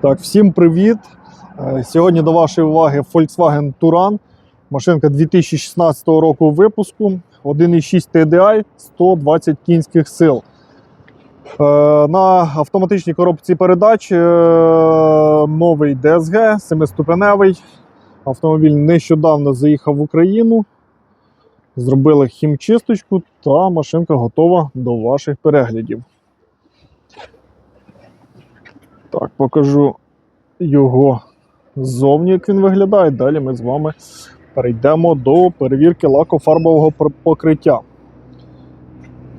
Так, всім привіт! Е, Сьогодні до вашої уваги Volkswagen Touran. Машинка 2016 року випуску, 1,6 TDI, 120 кінських сил. Е, На автоматичній коробці передач е, новий DSG, 7-ступеневий. Автомобіль нещодавно заїхав в Україну. Зробили хімчисточку та машинка готова до ваших переглядів. Так, покажу його ззовні, як він виглядає. Далі ми з вами перейдемо до перевірки лакофарбового покриття.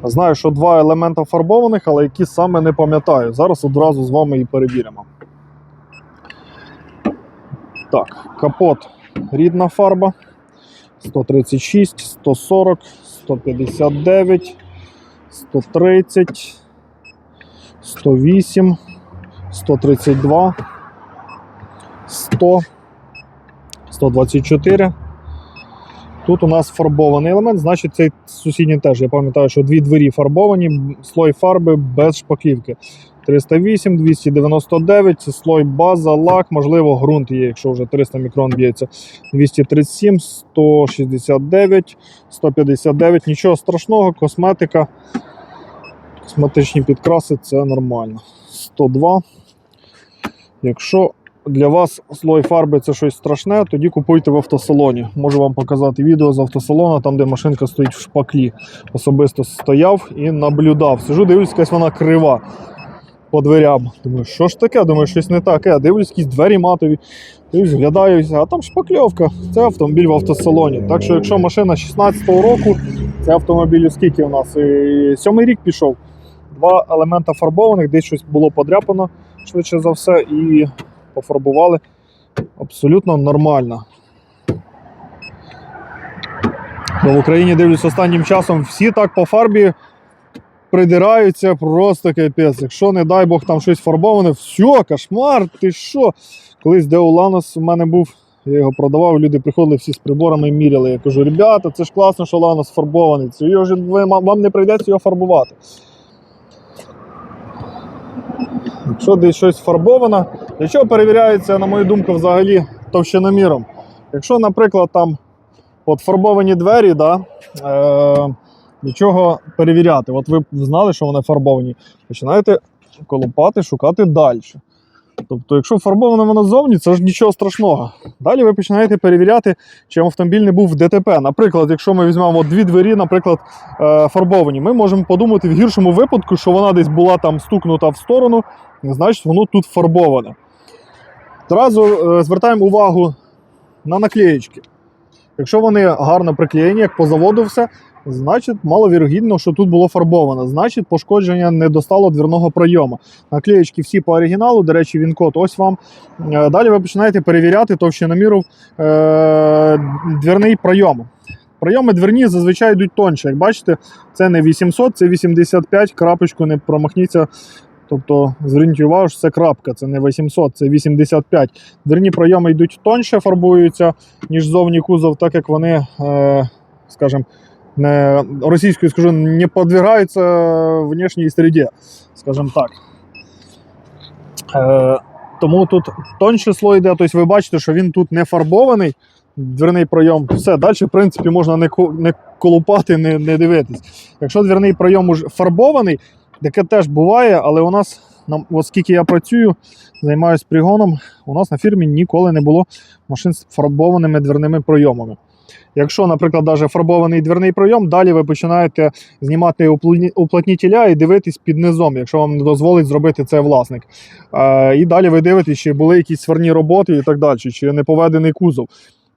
Знаю, що два елемента фарбованих, але які саме не пам'ятаю. Зараз одразу з вами і перевіримо. Так, капот рідна фарба 136, 140, 159, 130, 108. 132, 100, 124. Тут у нас фарбований елемент, значить цей сусідній теж. Я пам'ятаю, що дві двері фарбовані, слой фарби без шпаклівки. 308, 299, це слой база, лак, можливо, ґрунт є, якщо вже 300 мікрон б'ється. 237, 169, 159. Нічого страшного, косметика. Косметичні підкраси це нормально. 102. Якщо для вас слой фарби це щось страшне, тоді купуйте в автосалоні. Можу вам показати відео з автосалону, там де машинка стоїть в шпаклі. Особисто стояв і наблюдав. Сижу, дивлюсь, якась вона крива по дверям. Думаю, що ж таке? Думаю, щось не таке. Дивлюсь, якісь двері матові. Дивлюсь, глядаю, а там шпакльовка. Це автомобіль в автосалоні. Так що, якщо машина 16-го року, це автомобіль скільки у нас? Сьомий рік пішов. Два елемента фарбованих, десь щось було подряпано швидше за все, і пофарбували абсолютно нормально. Бо в Україні дивлюсь останнім часом всі так по фарбі придираються, просто капець. Якщо, не дай Бог, там щось фарбоване, все, кошмар, ти що? Колись де Уланос у мене був, я його продавав, люди приходили всі з приборами і міряли. Я кажу, ребята, це ж класно, що Ланос фарбований. Це його ж вам не прийдеться його фарбувати. Якщо десь щось фарбовано, для чого перевіряється, на мою думку, взагалі товщиноміром. Якщо, наприклад, там от фарбовані двері, да, е, нічого перевіряти. От ви знали, що вони фарбовані, починаєте колупати, шукати далі. Тобто, якщо фарбовано воно ззовні, це ж нічого страшного. Далі ви починаєте перевіряти, чи автомобіль не був в ДТП. Наприклад, якщо ми візьмемо дві двері, наприклад, е, фарбовані, ми можемо подумати в гіршому випадку, що вона десь була там стукнута в сторону, значить воно тут фарбоване. Одразу е, звертаємо увагу на наклеєчки. Якщо вони гарно приклеєні, як по заводу все, значить маловірогідно, що тут було фарбовано. Значить, пошкодження не достало дверного пройому. Наклеєчки всі по оригіналу, до речі, він код ось вам. Е, Далі ви починаєте перевіряти товщиноміру е, дверний пройом. Пройоми дверні зазвичай йдуть тонше. Як бачите, це не 800, це 85, крапочку не промахніться. Тобто, зверніть увагу, що це крапка, це не 800, це 85. Дверні пройоми йдуть тонше, фарбуються, ніж зовні кузов, так як вони, е, скажімо, не, російською скажу, не подвигаються внешній середі, скажімо так. Е, тому тут тонше слой йде, тобто ви бачите, що він тут не фарбований, дверний пройом, все, далі, в принципі, можна не, колупати, не, не дивитись. Якщо дверний пройом уже фарбований, таке теж буває, але у нас, оскільки я працюю, займаюся пригоном, у нас на фірмі ніколи не було машин з фарбованими дверними пройомами. Якщо, наприклад, даже фарбований дверний пройом, далі ви починаєте знімати уплотні- уплотнітеля і дивитись під низом, якщо вам не дозволить зробити це власник. Е, і далі ви дивитесь, чи були якісь сварні роботи і так далі, чи не поведений кузов.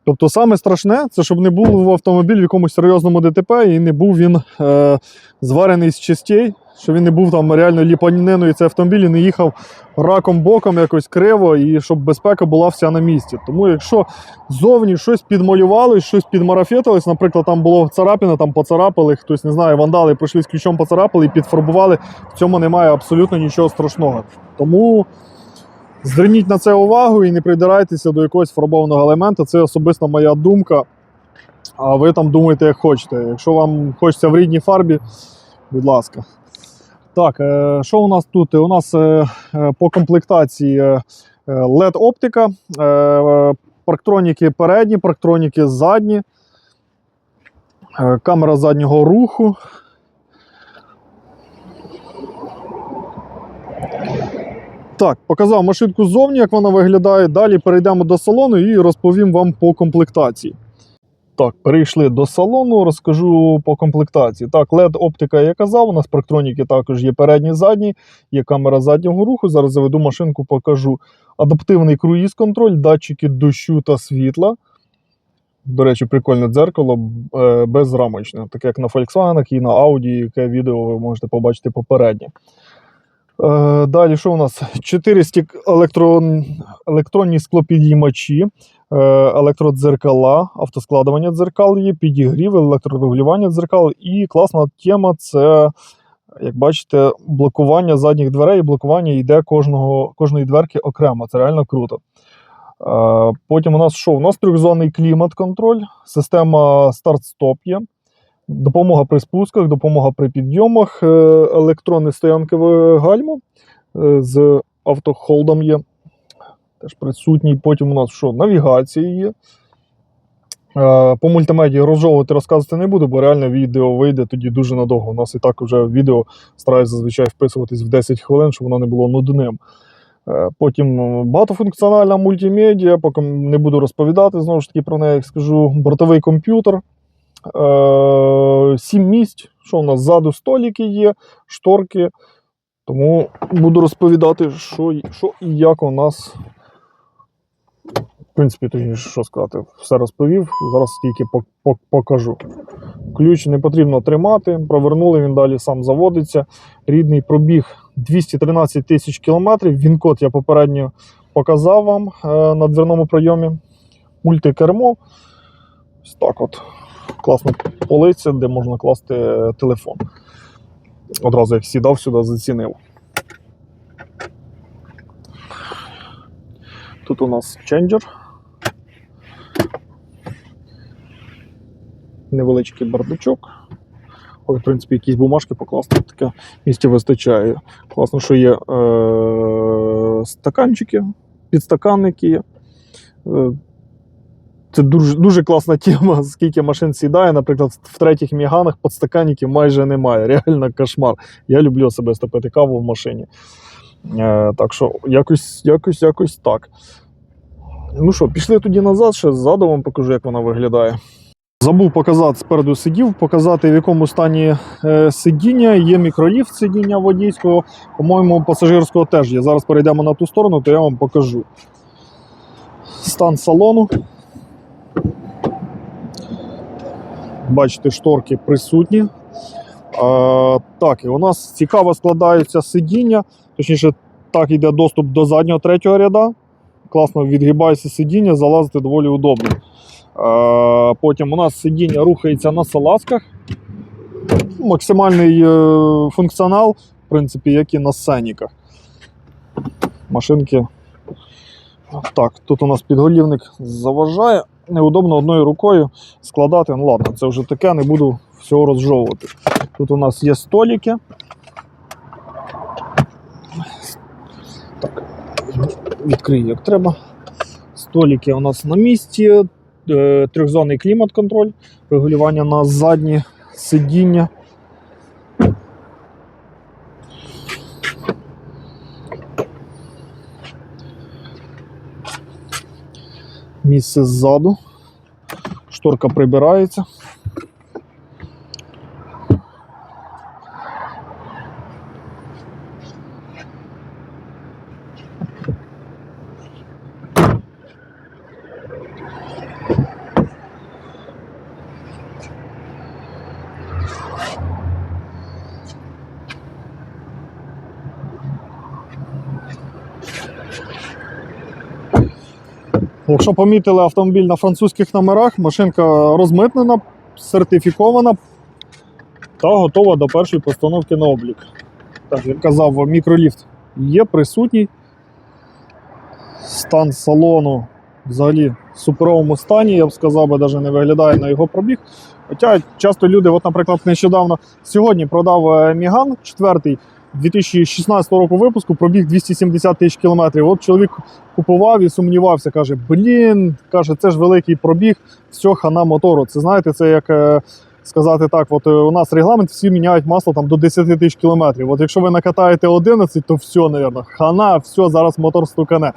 Тобто, саме страшне, це щоб не був автомобіль в якомусь серйозному ДТП і не був він е, зварений з частей, що він не був там реально ліпаниною цей автомобіль і не їхав раком боком якось криво, і щоб безпека була вся на місці. Тому якщо ззовні щось підмалювали, щось підмарафетилось, наприклад, там було царапіна, там поцарапали, хтось не знає, вандали прийшли з ключом, поцарапали і підфарбували. В цьому немає абсолютно нічого страшного. Тому зверніть на це увагу і не придирайтеся до якогось фарбованого елемента. Це особисто моя думка. А ви там думаєте, як хочете. Якщо вам хочеться в рідній фарбі, будь ласка. Так, е, що у нас тут? У нас е, е, по комплектації LED оптика, е, парктроніки передні, парктроніки задні, камера заднього руху. Так, показав машинку ззовні, як вона виглядає. Далі перейдемо до салону і розповім вам по комплектації. Так, перейшли до салону, розкажу по комплектації. Так, LED оптика, я казав, у нас парктроніки також є передні, задні, є камера заднього руху. Зараз заведу машинку, покажу. Адаптивний круїз-контроль, датчики дощу та світла. До речі, прикольне дзеркало е, безрамочне, таке як на Volkswagen і на Audi, яке відео ви можете побачити попереднє. Е, Далі, що у нас? 4 стік електрон... електронні склопідіймачі, е, електродзеркала, автоскладування дзеркал є, підігрів, електрорегулювання дзеркал. І класна тема це, як бачите, блокування задніх дверей. і Блокування йде кожного, кожної дверки окремо. Це реально круто. Е, Потім у нас що? У нас трьохзонний клімат-контроль, система старт-стоп є. Допомога при спусках, допомога при підйомах, е, електронне стоянкове гальмо е, з автохолдом є. Теж присутній. Потім у нас що? Навігація є. Е, По мультимедії розжовувати розказувати не буду, бо реально відео вийде тоді дуже надовго. У нас і так вже відео стараюся зазвичай вписуватись в 10 хвилин, щоб воно не було нудним. Потім багатофункціональна мультимедіа, поки не буду розповідати знову ж таки про неї, як скажу, бортовий комп'ютер. Е, Сім місць. Що у нас ззаду столики є, шторки. Тому буду розповідати, що, що і як у нас. В принципі, точніше, що сказати, все розповів. Зараз тільки пок- пок- покажу. Ключ не потрібно тримати, провернули, він далі сам заводиться. Рідний пробіг 213 тисяч кілометрів. Він-код я попередньо показав вам е, на дверному прийомі. Мультикермо. Ось так от. Класна полиця, де можна класти е, телефон. Одразу як сідав сюди, зацінив. Тут у нас ченджер. Невеличкий бардачок. Але, в принципі, якісь бумажки покласти, таке місця вистачає. Класно, що є е- стаканчики, підстаканники є. Це дуже, дуже класна тема, скільки машин сідає. Наприклад, в третіх міганах підстаканників майже немає. Реально кошмар. Я люблю особисто пити каву в машині. Е, так що якось, якось, якось так. Ну що, пішли тоді назад, ще ззаду вам покажу, як вона виглядає. Забув показати спереду сидів, показати в якому стані е, сидіння. Є мікроліфт сидіння водійського, по-моєму, пасажирського теж є. Зараз перейдемо на ту сторону, то я вам покажу. Стан салону. Бачите, шторки присутні. А, так, і у нас цікаво складаються сидіння, точніше, так йде доступ до заднього третього ряда. Класно відгибається сидіння, залазити доволі удобно. А, потім у нас сидіння рухається на салазках. Максимальний е, функціонал, в принципі, як і на сценіках. Машинки. Так, тут у нас підголівник заважає. Неудобно одною рукою складати. Ну ладно, це вже таке, не буду всього розжовувати. Тут у нас є століки. Так, відкрию як треба. Століки у нас на місці. Е, Трьохзонний клімат-контроль, регулювання на задні сидіння. Місце ззаду. Шторка прибирається. Якщо помітили автомобіль на французьких номерах, машинка розмитнена, сертифікована та готова до першої постановки на облік. Так, як казав, мікроліфт є присутній. Стан салону взагалі в суперовому стані, я б сказав, би, навіть не виглядає на його пробіг. Хоча часто люди, от, наприклад, нещодавно сьогодні продав е, Міган четвертий 2016 року випуску, пробіг 270 тисяч кілометрів. От чоловік купував і сумнівався, каже: Блін, каже, це ж великий пробіг, все, хана мотору. Це знаєте, це як. е, Сказати так, от е, у нас регламент, всі міняють масло там до 10 тисяч кілометрів. От якщо ви накатаєте 11, то все, напевно, хана, все, зараз мотор стукане.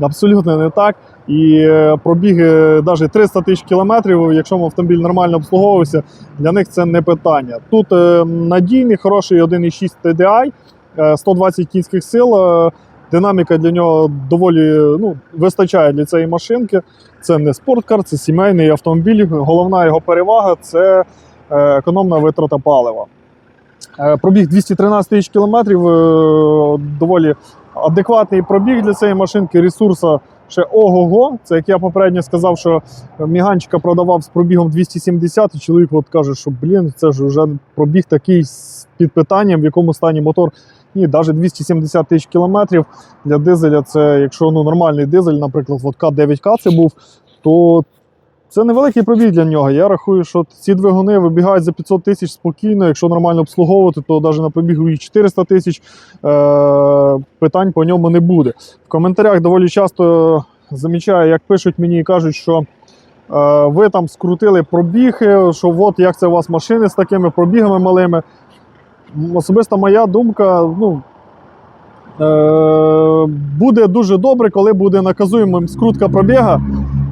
Абсолютно не так. І е, пробіги навіть 300 тисяч кілометрів, якщо автомобіль нормально обслуговувався, для них це не питання. Тут е, надійний, хороший 1,6 TDI, е, 120 кінських сил. е, Динаміка для нього доволі ну, вистачає для цієї машинки. Це не спорткар, це сімейний автомобіль. Головна його перевага це е, економна витрата палива. Е, Пробіг 213 тисяч кілометрів, е, доволі адекватний пробіг для цієї машинки. Ресурса ще ого-го. Це як я попередньо сказав, що Міганчика продавав з пробігом 270, і чоловік от каже, що блін, це ж вже пробіг такий з під питанням, в якому стані мотор. Ні, навіть 270 тисяч кілометрів для дизеля. Це якщо ну, нормальний дизель, наприклад, от К9К це був, то це невеликий пробіг для нього. Я рахую, що ці двигуни вибігають за 500 тисяч спокійно. Якщо нормально обслуговувати, то навіть на пробігу і 400 тисяч е- питань по ньому не буде. В коментарях доволі часто замічаю, як пишуть мені і кажуть, що е, ви там скрутили пробіги, що от як це у вас машини з такими пробігами малими. Особисто моя думка, ну. Е, буде дуже добре, коли буде наказуємим скрутка пробіга,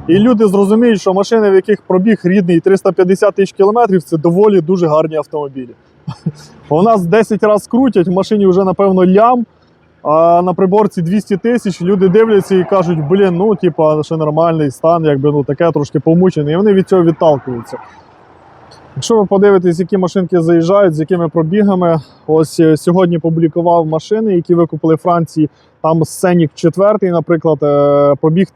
і люди зрозуміють, що машини, в яких пробіг рідний 350 тисяч кілометрів, це доволі дуже гарні автомобілі. У нас 10 разів скрутять, в машині вже, напевно, лям, а на приборці 200 тисяч. Люди дивляться і кажуть, блін, ну, типа, ще нормальний стан, якби ну таке трошки помучений, і вони від цього відталкуються. Якщо ви подивитесь, які машинки заїжджають, з якими пробігами, ось е, сьогодні публікував машини, які викупили в Франції. Там Сенік 4, наприклад, е, пробіг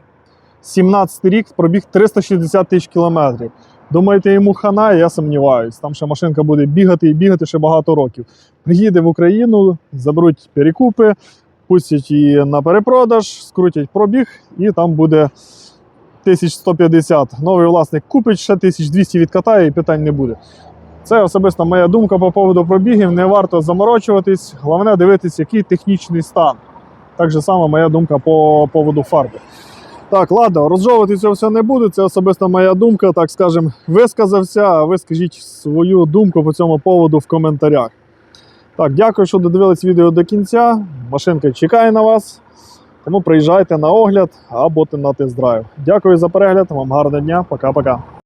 17 рік, пробіг 360 тисяч кілометрів. Думаєте, йому хана, я сумніваюсь. Там ще машинка буде бігати і бігати ще багато років. Приїде в Україну, заберуть перекупи, пустять її на перепродаж, скрутять пробіг, і там буде 1150. Новий власник купить, ще 1200 відкатає і питань не буде. Це особисто моя думка по поводу пробігів. Не варто заморочуватись. Головне дивитись, який технічний стан. Так же само моя думка по поводу фарби. Так, ладно, розжовувати це все не буду. Це особисто моя думка, так скажем, висказався, а ви скажіть свою думку по цьому поводу в коментарях. Так, дякую, що додивились відео до кінця. Машинка чекає на вас. Тому приїжджайте на огляд або на тест-драйв. Дякую за перегляд, вам гарного дня, пока-пока.